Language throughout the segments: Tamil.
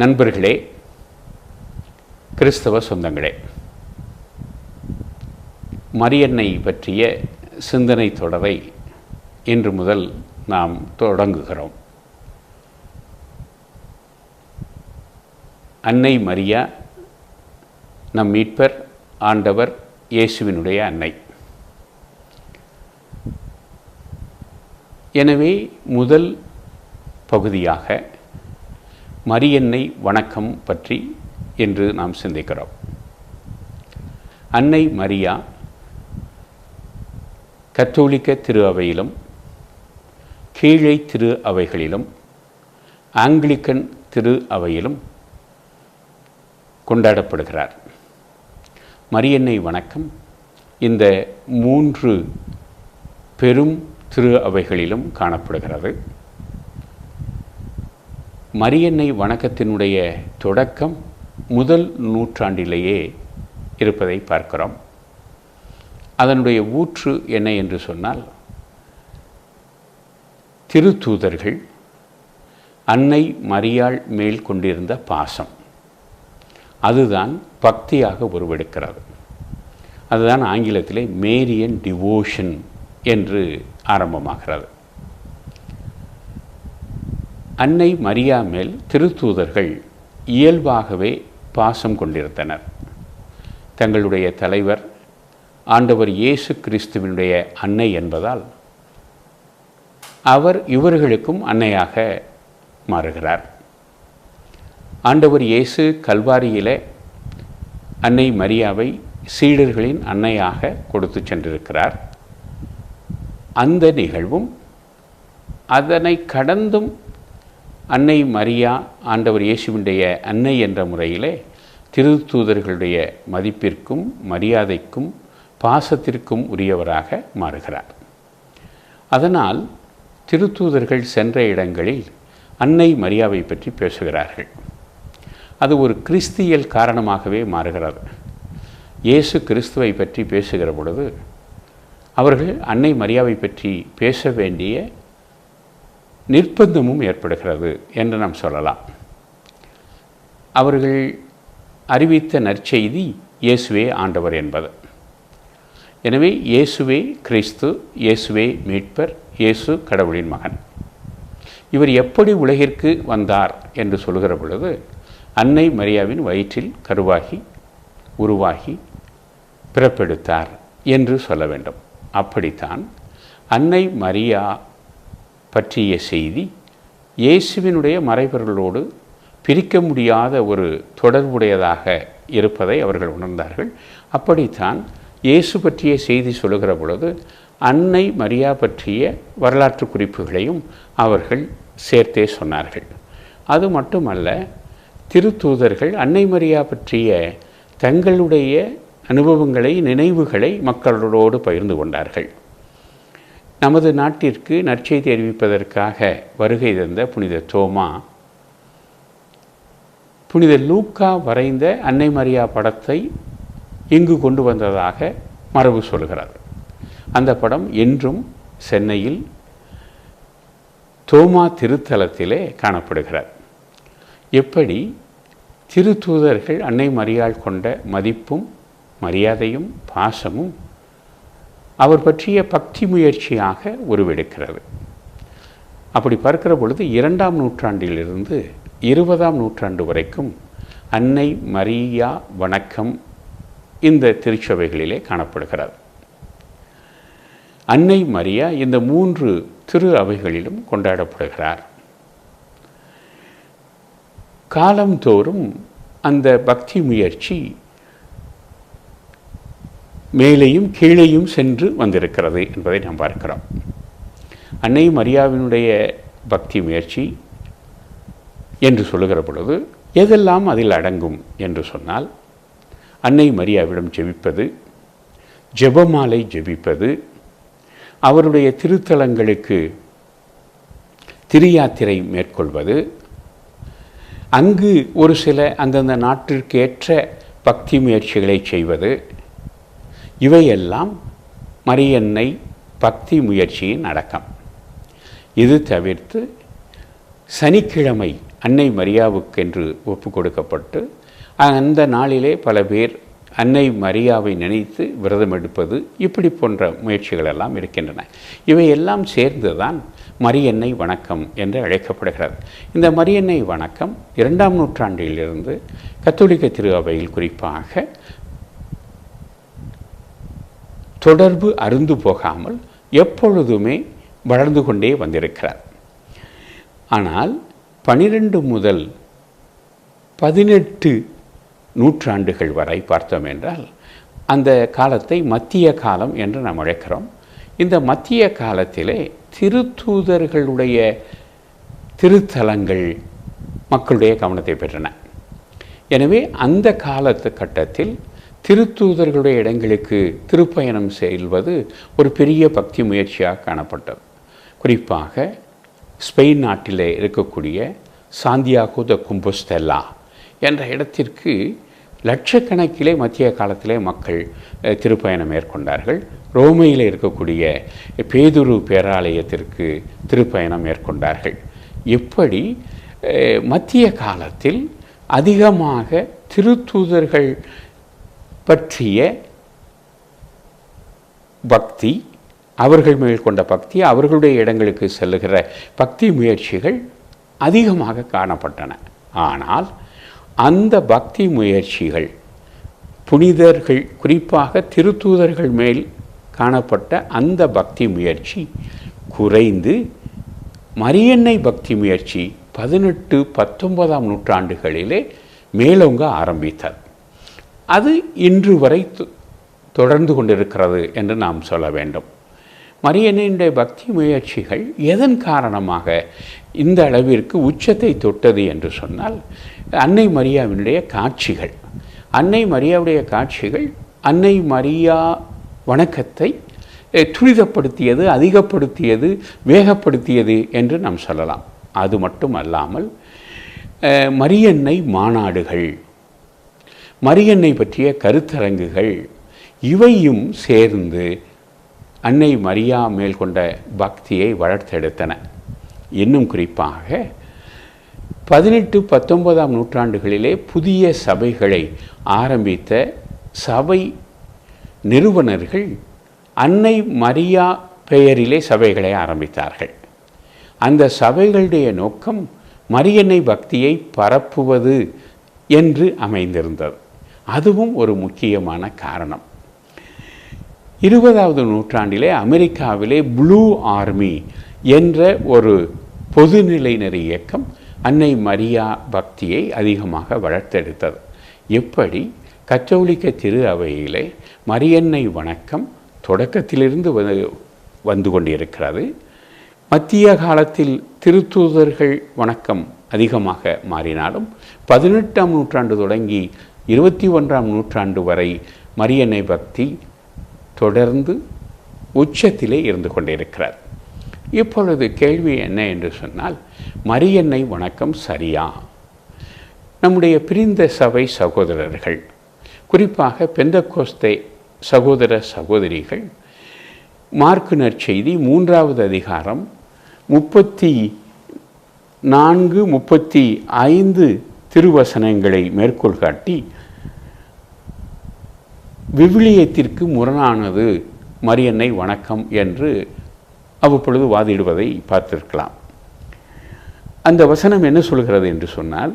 நண்பர்களே கிறிஸ்தவ சொந்தங்களே மரியன்னை பற்றிய சிந்தனை தொடரை இன்று முதல் நாம் தொடங்குகிறோம். அன்னை மரியா நம் மீட்பர் ஆண்டவர் இயேசுவினுடைய அன்னை. எனவே முதல் பகுதியாக மரியன்னை வணக்கம் பற்றி என்று நாம் சிந்திக்கிறோம். அன்னை மரியா கத்தோலிக்க திரு அவையிலும் கீழை திரு அவைகளிலும் ஆங்கிலிக்கன் திரு அவையிலும் கொண்டாடப்படுகிறார். மரியன்னை வணக்கம். இந்த மூன்று பெரும் திரு அவைகளிலும் காணப்படுகிறது. மரியன்னை வணக்கத்தினுடைய தொடக்கம் முதல் நூற்றாண்டிலேயே இருப்பதை பார்க்கிறோம். அதனுடைய ஊற்று என்ன என்று சொன்னால் திருத்தூதர்கள் அன்னை மரியாள் மேல் கொண்டிருந்த பாசம். அதுதான் பக்தியாக உருவெடுக்கிறது. அதுதான் ஆங்கிலத்திலே மேரியன் டிவோஷன் என்று ஆரம்பமாகிறது. அன்னை மரியா மேல் திருத்தூதர்கள் இயல்பாகவே பாசம் கொண்டிருந்தனர். தங்களுடைய தலைவர் ஆண்டவர் இயேசு கிறிஸ்துவினுடைய அன்னை என்பதால் அவர் இவர்களுக்கும் அன்னையாக மாறுகிறார். ஆண்டவர் இயேசு கல்வாரியிலே அன்னை மரியாவை சீடர்களின் அன்னையாக கொடுத்து சென்றிருக்கிறார். அந்த நிகழ்வும் அதனை கடந்தும் அன்னை மரியா ஆண்டவர் இயேசுவினுடைய அன்னை என்ற முறையிலே திருத்தூதர்களுடைய மதிப்பிற்கும் மரியாதைக்கும் பாசத்திற்கும் உரியவராக மாறுகிறார். அதனால் திருத்தூதர்கள் சென்ற இடங்களில் அன்னை மரியாவை பற்றி பேசுகிறார்கள். அது ஒரு கிறிஸ்தியல் காரணமாகவே மாறுகிறது. இயேசு கிறிஸ்துவை பற்றி பேசுகிற பொழுது அவர்கள் அன்னை மரியாவை பற்றி பேச வேண்டிய நிர்பந்தமும் ஏற்படுகிறது என்று நாம் சொல்லலாம். அவர்கள் அறிவித்த நற்செய்தி இயேசுவே ஆண்டவர் என்பது. எனவே இயேசுவே கிறிஸ்து இயேசுவே மீட்பர் இயேசு கடவுளின் மகன். இவர் எப்படி உலகிற்கு வந்தார் என்று சொல்கிற பொழுது அன்னை மரியாவின் வயிற்றில் கருவாகி உருவாகி பிறப்பெடுத்தார் என்று சொல்ல வேண்டும். அப்படித்தான் அன்னை மரியா பற்றிய செய்தி இயேசுவினுடைய மறைவர்களோடு பிரிக்க முடியாத ஒரு தொடர்புடையதாக இருப்பதை அவர்கள் உணர்ந்தார்கள். அப்படித்தான் இயேசு பற்றிய செய்தி சொல்லுகிற பொழுது அன்னை மரியா பற்றிய வரலாற்று குறிப்புகளையும் அவர்கள் சேர்த்தே சொன்னார்கள். அது மட்டுமல்ல திருத்தூதர்கள் அன்னை மரியா பற்றிய தங்களுடைய அனுபவங்களை நினைவுகளை மக்களோடு பகிர்ந்து கொண்டார்கள். நமது நாட்டிற்கு நற்செய்தி அறிவிப்பதற்காக வருகை தந்த புனித தோமா புனித லூக்கா வரைந்த அன்னை மரியா படத்தை இங்கு கொண்டு வந்ததாக மரபு சொல்கிறார். அந்த படம் என்றும் சென்னையில் தோமா திருத்தலத்திலே காணப்படுகிறார். எப்படி திருத்தூதர்கள் அன்னை மரியாள் கொண்ட மதிப்பும் மரியாதையும் பாசமும் அவர் பற்றிய பக்தி முயற்சியாக உருவெடுக்கிறது. அப்படி பார்க்கிற பொழுது இரண்டாம் நூற்றாண்டிலிருந்து இருபதாம் நூற்றாண்டு வரைக்கும் அன்னை மரியா வணக்கம் இந்த திருச்சபைகளிலே காணப்படுகிறது. அன்னை மரியா இந்த மூன்று திரு அவைகளிலும் கொண்டாடப்படுகிறார். காலந்தோறும் அந்த பக்தி முயற்சி மேலேயும் கீழேயும் சென்று வந்திருக்கிறது என்பதை நாம் பார்க்கிறோம். அன்னை மரியாவினுடைய பக்தி முயற்சி என்று சொல்லுகிற பொழுது எதெல்லாம் அதில் அடங்கும்? என்று சொன்னால் அன்னை மரியாவிடம் ஜெபிப்பது ஜெபமாலை ஜெபிப்பது அவருடைய திருத்தலங்களுக்கு திருயாத்திரை மேற்கொள்வது அங்கு ஒரு சில அந்தந்த நாட்டிற்கேற்ற பக்தி முயற்சிகளை செய்வது இவையெல்லாம் மரியன்னை பக்தி முயற்சியின் அடக்கம். இது தவிர்த்து சனிக்கிழமை அன்னை மரியாவுக்கென்று ஒப்பு கொடுக்கப்பட்டு அந்த நாளிலே பல பேர் அன்னை மரியாவை நினைத்து விரதம் எடுப்பது இப்படி போன்ற முயற்சிகள் எல்லாம் இருக்கின்றன. இவையெல்லாம் சேர்ந்துதான் மரியன்னை வணக்கம் என்று அழைக்கப்படுகிறது. இந்த மரியன்னை வணக்கம் இரண்டாம் நூற்றாண்டிலிருந்து கத்தோலிக்க திருவையில் குறிப்பாக தொடர்பு அருந்து போகாமல் எப்பொழுதுமே வளர்ந்து கொண்டே வந்திருக்கிறார். ஆனால் பனிரெண்டு முதல் பதினெட்டு நூற்றாண்டுகள் வரை பார்த்தோம் என்றால் அந்த காலத்தை மத்திய காலம் என்று நாம் அழைக்கிறோம். இந்த மத்திய காலத்திலே திருத்தூதர்களுடைய திருத்தலங்கள் மக்களுடைய கவனத்தை பெற்றன. எனவே அந்த காலத்து கட்டத்தில் திருத்தூதர்களுடைய இடங்களுக்கு திருப்பயணம் செல்வது ஒரு பெரிய பக்தி முயற்சியாக காணப்பட்டது. குறிப்பாக ஸ்பெயின் நாட்டிலே இருக்கக்கூடிய சாந்தியாகோ த கும்பஸ்தெல்லா என்ற இடத்திற்கு லட்சக்கணக்கிலே மத்திய காலத்திலே மக்கள் திருப்பயணம் மேற்கொண்டார்கள். ரோமையில் இருக்கக்கூடிய பேதுரு பேராலயத்திற்கு திருப்பயணம் மேற்கொண்டார்கள். எப்படி மத்திய காலத்தில் அதிகமாக திருத்தூதர்கள் பற்றிய பக்தி அவர்கள் மேல் கொண்ட பக்தி அவர்களுடைய இடங்களுக்கு செல்லுகிற பக்தி முயற்சிகள் அதிகமாக காணப்பட்டன. ஆனால் அந்த பக்தி முயற்சிகள் புனிதர்கள் குறிப்பாக திருத்தூதர்கள் மேல் காணப்பட்ட அந்த பக்தி முயற்சி குறைந்து மரியன்னை பக்தி முயற்சி பதினெட்டு பத்தொன்பதாம் நூற்றாண்டுகளிலே மேலோங்க ஆரம்பித்தது. அது இன்று வரை தொ- தொடர்ந்து கொண்டிருக்கிறது என்று நாம் சொல்ல வேண்டும். மரியனினுடைய பக்தி முயற்சிகள் எதன் காரணமாக இந்த அளவிற்கு உச்சத்தை தொட்டது என்று சொன்னால் அன்னை மரியாவினுடைய காட்சிகள். அன்னை மரியாவுடைய காட்சிகள் அன்னை மரியா வணக்கத்தை துரிதப்படுத்தியது அதிகப்படுத்தியது வேகப்படுத்தியது என்று நாம் சொல்லலாம். அது மட்டும் அல்லாமல் மரியன்னை மாநாடுகள் மரியன்னை பற்றிய கருத்தரங்குகள் இவையும் சேர்ந்து அன்னை மரியா மேல் கொண்ட பக்தியை வளர்த்தெடுத்தன. இன்னும் குறிப்பாக பதினெட்டு பத்தொன்பதாம் நூற்றாண்டுகளிலே புதிய சபைகளை ஆரம்பித்த சபை நிறுவனர்கள் அன்னை மரியா பெயரிலே சபைகளை ஆரம்பித்தார்கள். அந்த சபைகளுடைய நோக்கம் மரியன்னை பக்தியை பரப்புவது என்று அமைந்திருந்தது. அதுவும் ஒரு முக்கியமான காரணம். இருபதாவது நூற்றாண்டிலே அமெரிக்காவிலே ப்ளூ ஆர்மி என்ற ஒரு பொதுநிலையினர் இயக்கம் அன்னை மரியா பக்தியை அதிகமாக வளர்த்தெடுத்தது. எப்படி? கத்தோலிக்க திரு அவையிலே மரியன்னை வணக்கம் தொடக்கத்திலிருந்து வந்து- வந்து கொண்டிருக்கிறது. மத்திய காலத்தில் திருத்தூதர்கள் வணக்கம் அதிகமாக மாறினாலும் பதினெட்டாம் நூற்றாண்டு தொடங்கி இருபத்தி ஒன்றாம் நூற்றாண்டு வரை மரியன்னை பக்தி தொடர்ந்து உச்சத்திலே இருந்து கொண்டிருக்கிறார். இப்பொழுது கேள்வி என்ன என்று சொன்னால் மரியன்னை வணக்கம் சரியா? நம்முடைய பிரிந்த சபை சகோதரர்கள் குறிப்பாக பெந்தகோஸ்தே சகோதர சகோதரிகள் மார்க்கு நற்செய்தி மூன்றாவது அதிகாரம் முப்பத்தி நான்கு முப்பத்தி ஐந்து திருவசனங்களை மேற்கோள் காட்டி விவிலியத்திற்கு முரணானது மரியன்னை வணக்கம் என்று அவ்வப்பொழுது வாதிடுவதை பார்த்திருக்கலாம். அந்த வசனம் என்ன சொல்கிறது என்று சொன்னால்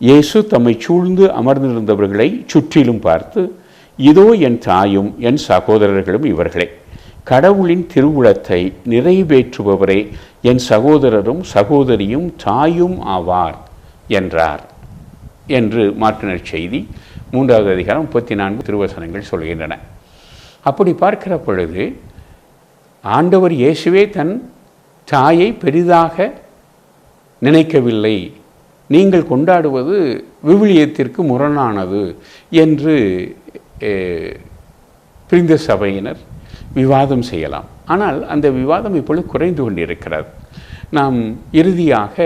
இயேசு தம்மை சூழ்ந்து அமர்ந்திருந்தவர்களை சுற்றிலும் பார்த்து இதோ என் தாயும் என் சகோதரர்களும் இவர்களே கடவுளின் திருவுளத்தை நிறைவேற்றுபவரே என் சகோதரரும் சகோதரியும் தாயும் ஆவார் என்றார். என்று மாற்றினர் செய்தி மூன்றாவது அதிகாரம் முப்பத்தி நான்கு திருவசனங்கள் சொல்கின்றன. அப்படி பார்க்கிற பொழுது ஆண்டவர் இயேசுவே தன் தாயை பெரிதாக நினைக்கவில்லை. நீங்கள் கொண்டாடுவது விவிலியத்திற்கு முரணானது என்று பிரிந்த சபையினர் விவாதம் செய்யலாம். ஆனால் அந்த விவாதம் இப்பொழுது குறைந்து கொண்டிருக்கிறது. நாம் இறுதியாக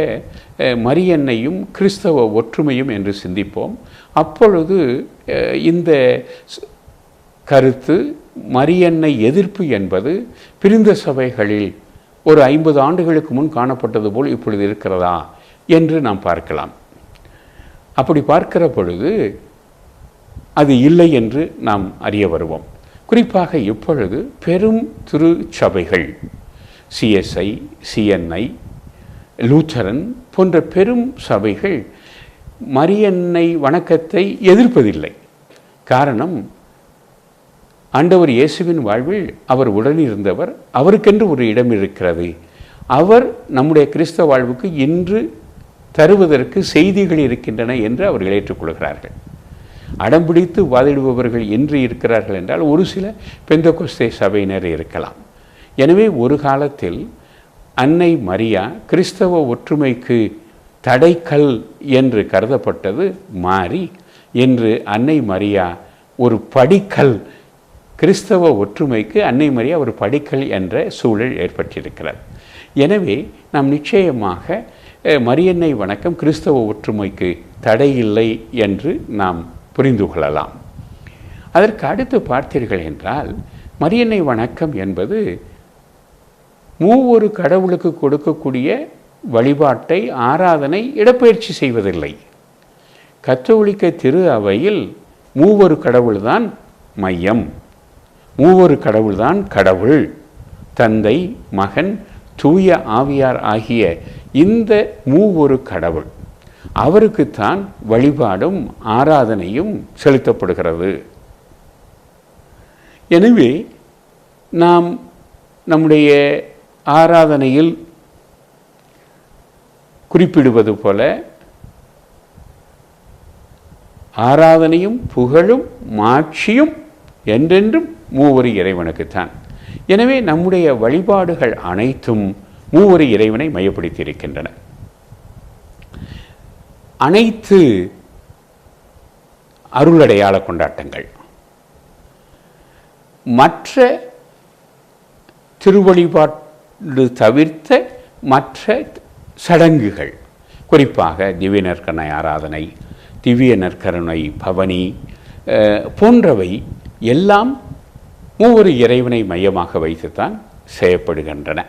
மரியன்னையும் கிறிஸ்தவ ஒற்றுமையும் என்று சிந்திப்போம். அப்பொழுது இந்த கருத்து மரியன்னை எதிர்ப்பு என்பது பிரிந்த சபைகளில் ஒரு ஐம்பது ஆண்டுகளுக்கு முன் காணப்பட்டது போல் இப்பொழுது இருக்கிறதா என்று நாம் பார்க்கலாம். அப்படி பார்க்கிற பொழுது அது இல்லை என்று நாம் அறிய வருவோம். குறிப்பாக இப்பொழுது பெரும் திருச்சபைகள் சிஎஸ்ஐ சிஎன்ஐ லூத்தரன் போன்ற பெரும் சபைகள் மரியன்னை வணக்கத்தை எதிர்ப்பதில்லை. காரணம் ஆண்டவர் இயேசுவின் வாழ்வில் அவர் உடனிருந்தவர் அவருக்கென்று ஒரு இடம் இருக்கிறது. அவர் நம்முடைய கிறிஸ்தவ வாழ்வுக்கு இன்று தருவதற்கு செய்திகள் இருக்கின்றன என்று அவர்கள் ஏற்றுக்கொள்கிறார்கள். அடம்பிடித்து வாதிடுபவர்கள் என்று இருக்கிறார்கள் என்றால் ஒரு சில பெந்தகோஸ்தே சபையினர் இருக்கலாம். எனவே ஒரு காலத்தில் அன்னை மரியா கிறிஸ்தவ ஒற்றுமைக்கு தடைக்கல் என்று கருதப்பட்டது மாறி இன்று அன்னை மரியா ஒரு படிக்கல் கிறிஸ்தவ ஒற்றுமைக்கு அன்னை மரியா ஒரு படிக்கல் என்ற சூழல் ஏற்பட்டிருக்கிறது. எனவே நாம் நிச்சயமாக மரியன்னை வணக்கம் கிறிஸ்தவ ஒற்றுமைக்கு தடையில்லை என்று நாம் புரிந்து கொள்ளலாம். அதற்கு அடுத்து பார்த்தீர்கள் என்றால் மரியன்னை வணக்கம் என்பது மூவொரு கடவுளுக்கு கொடுக்கக்கூடிய வழிபாட்டை ஆராதனை இடப்பெயர்ச்சி செய்வதில்லை. கத்தோலிக்க திரு அவையில் மூவொரு கடவுள்தான் மையம். மூவொரு கடவுள்தான் கடவுள். தந்தை மகன் தூய ஆவியார் ஆகிய இந்த மூவொரு கடவுள். அவருக்குத்தான் வழிபாடும் ஆராதனையும் செலுத்தப்படுகிறது. எனவே நாம் நம்முடைய ஆராதனையில் குறிப்பிடுவது போல ஆராதனையும் புகழும் மாட்சியும் என்றென்றும் மூவொரு இறைவனுக்குத்தான். எனவே நம்முடைய வழிபாடுகள் அனைத்தும் மூவரி இறைவனை மையப்படுத்தியிருக்கின்றன. அனைத்து அருளடையாள கொண்டாட்டங்கள். மற்ற திருவழிபாடு தவிர்த்த மற்ற சடங்குகள். குறிப்பாக திவ்ய நற்கருணை ஆராதனை திவ்ய நற்கருணை பவனி போன்றவை எல்லாம் ஒவ்வொரு இறைவனை மையமாக வைத்துத்தான் செய்யப்படுகின்றன.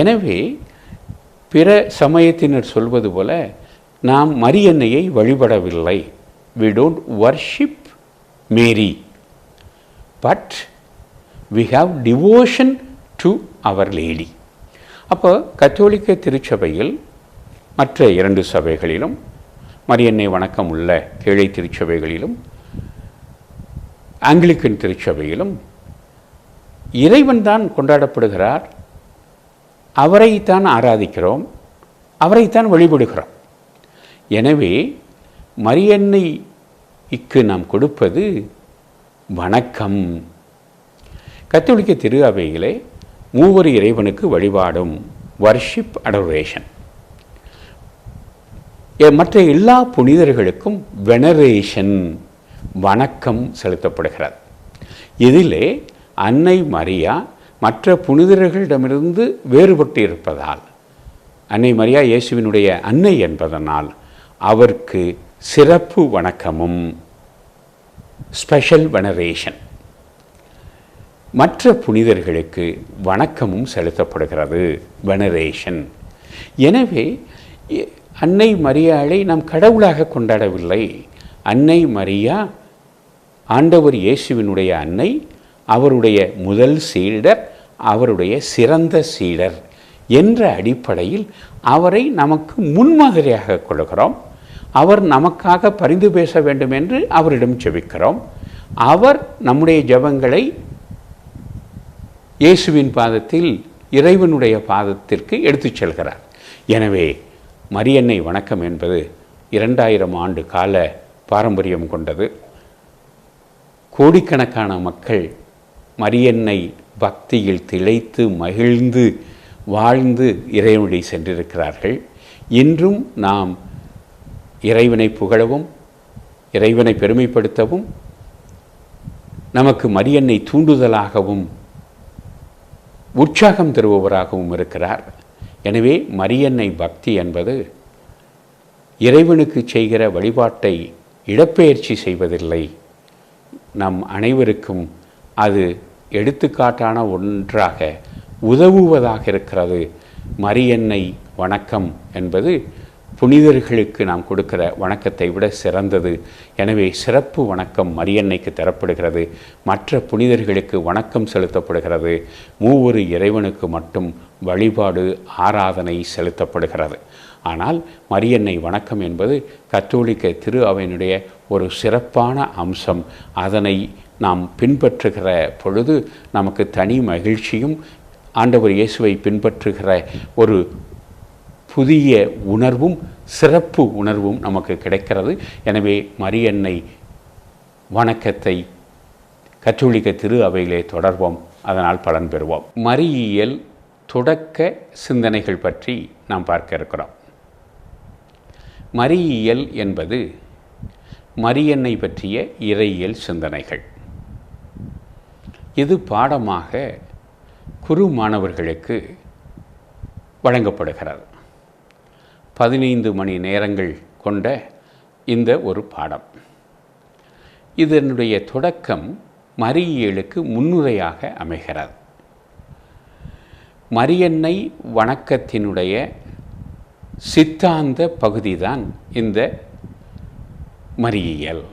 எனவே பிற சமயத்தினர் சொல்வது போல நாம் மரியன்னையை வழிபடவில்லை. We don't worship Mary but we have devotion to our lady அப்போ கத்தோலிக்க திருச்சபையில் மற்ற இரண்டு சபைகளிலும் மரியன்னை வணக்கம் உள்ள கீழே திருச்சபைகளிலும் ஆங்கிலிக்கன் திருச்சபையிலும் இறைவன் தான் கொண்டாடப்படுகிறார். அவரைத்தான் ஆராதிக்கிறோம் அவரைத்தான் வழிபடுகிறோம். எனவே மரியன்னைக்கு நாம் கொடுப்பது வணக்கம். கத்தோலிக்க திரு அவையிலே மூவர் இறைவனுக்கு வழிபாடும் வர்ஷிப் அடரேஷன் மற்ற எல்லா புனிதர்களுக்கும் வெனரேஷன் வணக்கம் செலுத்தப்படுகிறது. இதிலே அன்னை மரியா மற்ற புனிதர்களிடமிருந்து வேறுபட்டு இருப்பதால் அன்னை மரியா இயேசுவினுடைய அன்னை என்பதனால் அவருக்கு சிறப்பு வணக்கமும் ஸ்பெஷல் வெனரேஷன் மற்ற புனிதர்களுக்கு வணக்கமும் செலுத்தப்படுகிறது. வெனரேஷன் எனவே அன்னை மரியாளை நாம் கடவுளாக கொண்டாடவில்லை. அன்னை மரியா ஆண்டவர் இயேசுவினுடைய அன்னை அவருடைய முதல் சீடர் அவருடைய சிறந்த சீடர் என்ற அடிப்படையில் அவரை நமக்கு முன்மாதிரியாக கொள்கிறோம். அவர் நமக்காக பரிந்து பேச வேண்டும் என்று அவரிடம் ஜெபிக்கிறோம் அவர் நம்முடைய ஜெபங்களை இயேசுவின் பாதத்தில் இறைவனுடைய பாதத்திற்கு எடுத்துச் செல்கிறார். எனவே மரியன்னை வணக்கம் என்பது இரண்டாயிரம் ஆண்டு கால பாரம்பரியம் கொண்டது. கோடிக்கணக்கான மக்கள் மரியன்னை பக்தியில் திளைத்து மகிழ்ந்து வாழ்ந்து இறைவனை சென்றிருக்கிறார்கள். இன்றும் நாம் இறைவனை புகழவும் இறைவனை பெருமைப்படுத்தவும் நமக்கு மரியன்னை தூண்டுதலாகவும் உற்சாகம் தருபவராகவும் இருக்கிறார். எனவே மரியன்னை பக்தி என்பது இறைவனுக்கு செய்கிற வழிபாட்டை இடப்பெயர்ச்சி செய்வதில்லை. நம் அனைவருக்கும் அது எடுத்துக்காட்டான ஒன்றாக உதவுவதாக இருக்கிறது. மரியன்னை வணக்கம் என்பது புனிதர்களுக்கு நாம் கொடுக்கிற வணக்கத்தை விட சிறந்தது. எனவே சிறப்பு வணக்கம் மரியன்னைக்கு தரப்படுகிறது. மற்ற புனிதர்களுக்கு வணக்கம் செலுத்தப்படுகிறது. மூவொரு இறைவனுக்கு மட்டும் வழிபாடு ஆராதனை செலுத்தப்படுகிறது. ஆனால் மரியன்னை வணக்கம் என்பது கத்தோலிக்க திரு அவையினுடைய ஒரு சிறப்பான அம்சம். அதனை நாம் பின்பற்றுகிற பொழுது நமக்கு தனி மகிழ்ச்சியும் ஆண்டவர் இயேசுவை பின்பற்றுகிற ஒரு புதிய உணர்வும் சிறப்பு உணர்வும் நமக்கு கிடைக்கிறது. எனவே மரியன்னை வணக்கத்தை கற்றொழிக்க திரு அவையிலே தொடர்வோம். அதனால் பலன் பெறுவோம். மரியியல் தொடக்க சிந்தனைகள் பற்றி நாம் பார்க்க இருக்கிறோம். மரியியல் என்பது மரியன்னை பற்றிய இறையியல் சிந்தனைகள். இது பாடமாக குரு மாணவர்களுக்கு வழங்கப்படுகிறது. பதினைந்து மணி நேரங்கள் கொண்ட இந்த ஒரு பாடம். இதனுடைய தொடக்கம் மரியலுக்கு முன்னுரையாக அமைகிறது. மரியன்னை வணக்கத்தினுடைய சித்தாந்த பகுதிதான் இந்த மரியல்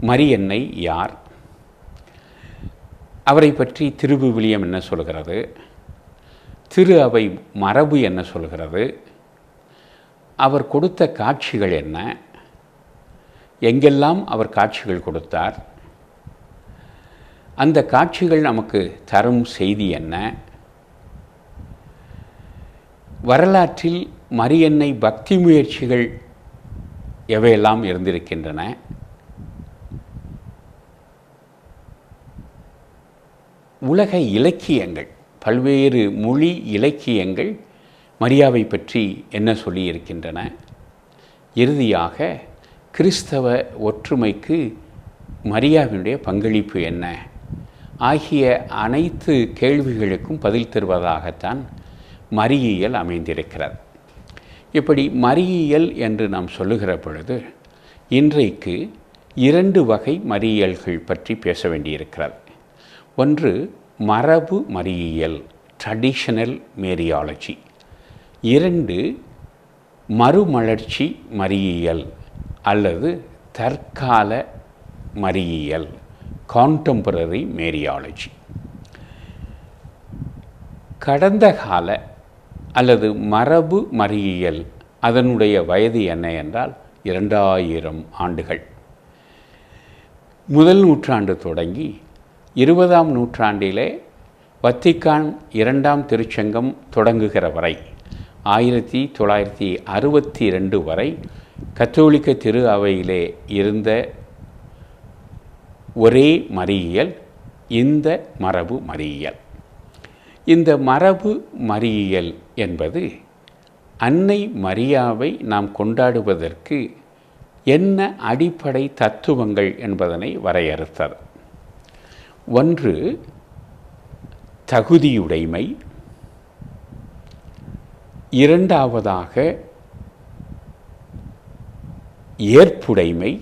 மரியன்னை யார்? அவரை பற்றி திருவிவிலியம் என்ன சொல்கிறது? திரு அவை மரபு என்ன சொல்கிறது? அவர் கொடுத்த காட்சிகள் என்ன? எங்கெல்லாம் அவர் காட்சிகள் கொடுத்தார்? அந்த காட்சிகள் நமக்கு தரும் செய்தி என்ன? வரலாற்றில் மரியன்னை பக்தி முயற்சிகள் எவையெல்லாம் இருந்திருக்கின்றன? உலக இலக்கியங்கள் பல்வேறு மொழி இலக்கியங்கள் மரியாவை பற்றி என்ன சொல்லியிருக்கின்றன? இறுதியாக கிறிஸ்தவ ஒற்றுமைக்கு மரியாவினுடைய பங்களிப்பு என்ன? ஆகிய அனைத்து கேள்விகளுக்கும் பதில் தருவதாகத்தான் மரியியல் அமைந்திருக்கிறது. இப்படி மரியியல் என்று நாம் சொல்லுகிற பொழுது இன்றைக்கு இரண்டு வகை மரியியல்கள் பற்றி பேச வேண்டியிருக்கிறது. ஒன்று மரபு மரியியல் ட்ரெடிஷனல் மேரியாலஜி இரண்டு மறுமலர்ச்சி மறியியல் அல்லது தற்கால மறியியல் கான்டெம்பரரி மேரியாலஜி கடந்த கால அல்லது மரபு மறியியல் அதனுடைய வயது என்ன என்றால் இரண்டாயிரம் ஆண்டுகள். முதல் நூற்றாண்டு தொடங்கி இருபதாம் நூற்றாண்டிலே வத்திக்கான் இரண்டாம் திருச்சங்கம் தொடங்குகிற வரை ஆயிரத்தி தொள்ளாயிரத்தி அறுபத்தி ரெண்டு வரை கத்தோலிக்க திரு அவையிலே இருந்த ஒரே மறியியல் இந்த மரபு மறியியல். இந்த மரபு மறியியல் என்பது அன்னை மரியாவை நாம் கொண்டாடுவதற்கு என்ன அடிப்படை தத்துவங்கள் என்பதனை வரையறுத்தது. ஒன்று தகுதியுடைமை இரண்டாவதாக ஏற்புடைமை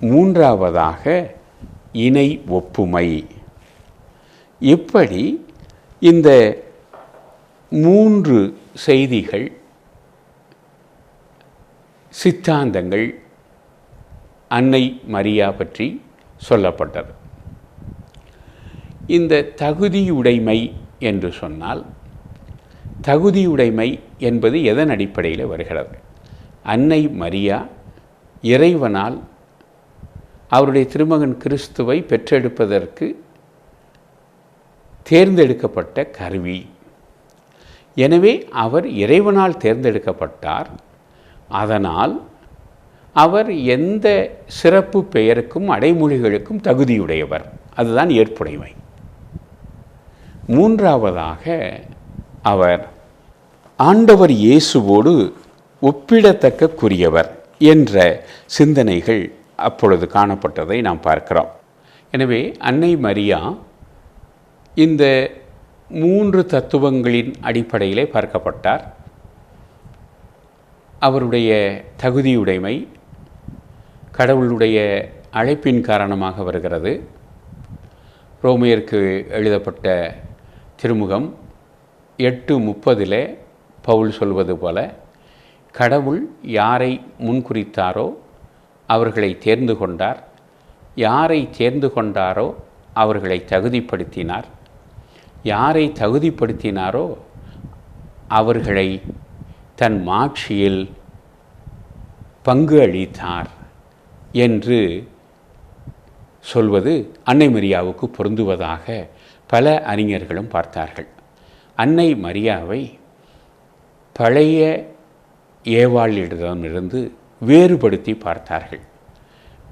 மூன்றாவதாக இணை ஒப்புமை. இப்படி இந்த மூன்று செய்திகள் சித்தாந்தங்கள் அன்னை மரியா பற்றி சொல்லப்பட்டது. இந்த தகுதியுடைமை என்று சொன்னால் தகுதியுடைமை என்பது எதன் அடிப்படையில் வருகிறது? அன்னை மரியா இறைவனால் அவருடைய திருமகன் கிறிஸ்துவை பெற்றெடுப்பதற்கு தேர்ந்தெடுக்கப்பட்ட கருவி. எனவே அவர் இறைவனால் தேர்ந்தெடுக்கப்பட்டார். அதனால் அவர் எந்த சிறப்பு பெயருக்கும் அடைமொழிகளுக்கும் தகுதியுடையவர். அதுதான் ஏற்புடைமை. மூன்றாவதாக அவர் ஆண்டவர் இயேசுவோடு ஒப்பிடத்தக்கக்குரியவர் என்ற சிந்தனைகள் அப்பொழுது காணப்பட்டதை நாம் பார்க்கிறோம். எனவே அன்னை மரியா இந்த மூன்று தத்துவங்களின் அடிப்படையிலே பார்க்கப்பட்டார். அவருடைய தகுதியுடைமை கடவுளுடைய அழைப்பின் காரணமாக வருகிறது. ரோமியருக்கு எழுதப்பட்ட திருமுகம் எட்டு முப்பதிலே பவுல் சொல்வது போல கடவுள் யாரை முன்குறித்தாரோ அவர்களை தேர்ந்து கொண்டார். யாரை தேர்ந்து கொண்டாரோ அவர்களை தகுதிப்படுத்தினார். யாரை தகுதிப்படுத்தினாரோ அவர்களை தன் மாட்சியில் பங்கு அளித்தார் என்று சொல்வது அன்னை மரியாவுக்கு பொருந்துவதாக பல அறிஞர்களும் பார்த்தார்கள். அன்னை மரியாவை பழைய ஏவாளிடமிருந்து வேறுபடுத்தி பார்த்தார்கள்.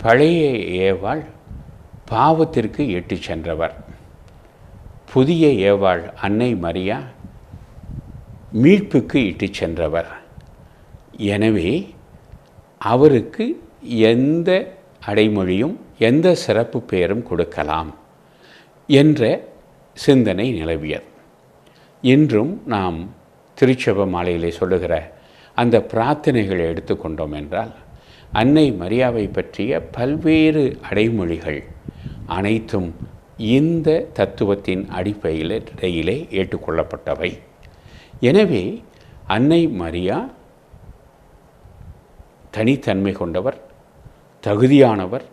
பழைய ஏவாள் பாவத்திற்கு எட்டு சென்றவர். புதிய ஏவாள் அன்னை மரியா மீட்புக்கு இட்டு சென்றவர். எனவே அவருக்கு எந்த அடைமொழியும் எந்த சிறப்பு பெயரும் கொடுக்கலாம் என்ற சிந்தனை நிலவியது. இன்றும் நாம் திருச்சப மாலையிலே சொல்லுகிற அந்த பிரார்த்தனைகளை எடுத்துக்கொண்டோம் என்றால் அன்னை மரியாவை பற்றிய பல்வேறு அடைமொழிகள் அனைத்தும் இந்த தத்துவத்தின் அடிப்படையில் இடையிலே ஏற்றுக்கொள்ளப்பட்டவை. எனவே அன்னை மரியா தனித்தன்மை கொண்டவர் தகுதியானவர்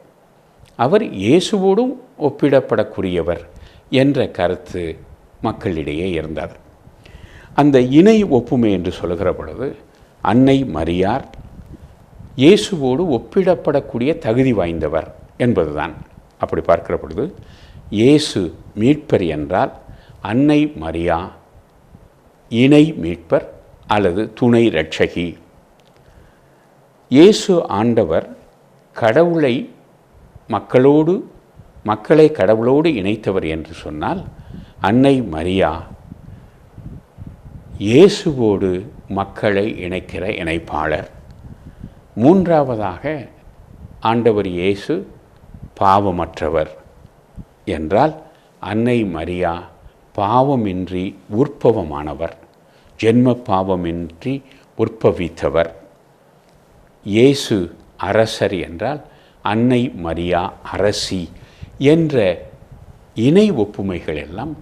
அவர் இயேசுவோடும் ஒப்பிடப்படக்கூடியவர் என்ற கருத்து மக்களிடையே இருந்தது. அந்த இணை ஒப்புமை என்று சொல்கிற பொழுது அன்னை மரியார் இயேசுவோடு ஒப்பிடப்படக்கூடிய தகுதி வாய்ந்தவர் என்பதுதான். அப்படி பார்க்கிற பொழுது இயேசு மீட்பர் என்றால் அன்னை மரியா இணை மீட்பர் அல்லது துணை ரட்சகி இயேசு ஆண்டவர் கடவுளை மக்களோடு மக்களை கடவுளோடு இணைத்தவர் என்று சொன்னால் அன்னை மரியா இயேசுவோடு மக்களை இணைக்கிற இணைப்பாளர். மூன்றாவதாக ஆண்டவர் இயேசு பாவமற்றவர் என்றால் அன்னை மரியா பாவமின்றி உற்பவமானவர் ஜென்ம பாவமின்றி உற்பவித்தவர். இயேசு அரசர் என்றால் அன்னை மரியா அரசி என்ற இணை ஒப்புமைகள் எல்லாம்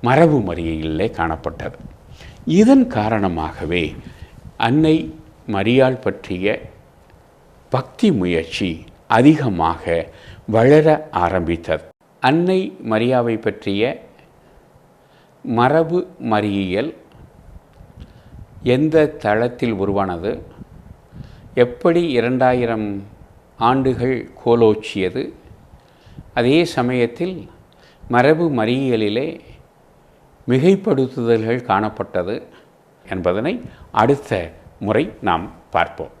மரபு மறியலிலே காணப்பட்டது. இதன் காரணமாகவே அன்னை மரியாள் பற்றிய பக்தி முயற்சி அதிகமாக வளர ஆரம்பித்தது. அன்னை மரியாவை பற்றிய மரபு மறியியல் எந்த தளத்தில் உருவானது? எப்படி இரண்டாயிரம் ஆண்டுகள் கோலோச்சியது? அதே சமயத்தில் மரபு மறியியலிலே மிகைப்படுத்துதல்கள் காணப்பட்டது என்பதனை அடுத்த முறை நாம் பார்ப்போம்.